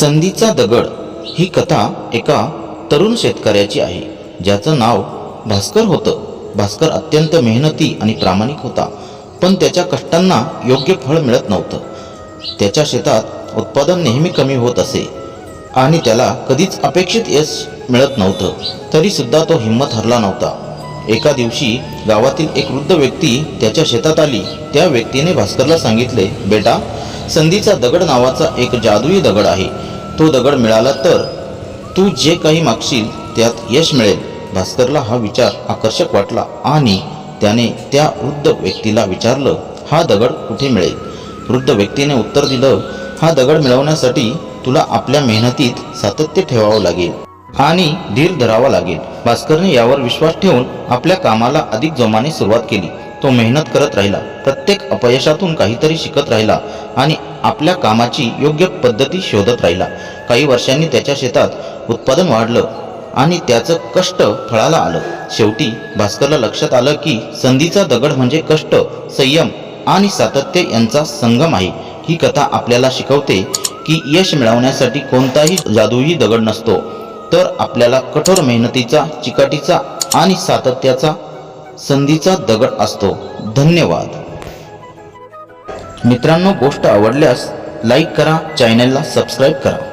संधीचा दगड ही कथा एका तरुण शेतकऱ्याची आहे. ज्याचं नाव भास्कर होतं. भास्कर अत्यंत मेहनती आणि प्रामाणिक होता. पण त्याच्या कष्टांना योग्य फळ मिळत नव्हतं. त्याच्या शेतात उत्पादन नेहमी कमी होत असे आणि त्याला कधीच अपेक्षित यश मिळत नव्हतं. तरीसुद्धा तो हिंमत हरला नव्हता. एका दिवशी गावातील एक वृद्ध व्यक्ती त्याच्या शेतात आली. त्या व्यक्तीने भास्करला सांगितले बेटा संधीचा दगड नावाचा एक जादुई दगड आहे. तो दगड मिळाला तर तू जे काही मागशील त्यात यश मिळेल. भास्करला हा विचार आकर्षक वाटला आणि त्याने त्या वृद्ध व्यक्तीला विचारलं हा दगड कुठे मिळेल? वृद्ध व्यक्तीने उत्तर दिलं हा दगड मिळवण्यासाठी तुला आपल्या मेहनतीत सातत्य ठेवावं लागेल आणि धीर धरावा लागेल. भास्करने यावर विश्वास ठेवून आपल्या कामाला अधिक जोमाने सुरुवात केली. तो मेहनत करत राहिला. प्रत्येक अपयशातून काहीतरी शिकत राहिला आणि आपल्या कामाची योग्य पद्धती शोधत राहिला. काही वर्षांनी त्याच्या शेतात उत्पादन वाढलं आणि त्याचं कष्ट फळाला आलं. शेवटी भास्करला लक्षात आलं की संधीचा दगड म्हणजे कष्ट संयम आणि सातत्य यांचा संगम आहे. ही कथा आपल्याला शिकवते की यश मिळवण्यासाठी कोणताही जादूही दगड नसतो. तर आपल्याला कठोर मेहनतीचा चिकाटीचा आणि सातत्याचा संधीचा दगड असतो. धन्यवाद. मित्रांनो गोष्ट आवडल्यास लाईक करा चॅनलला सबस्क्राईब करा.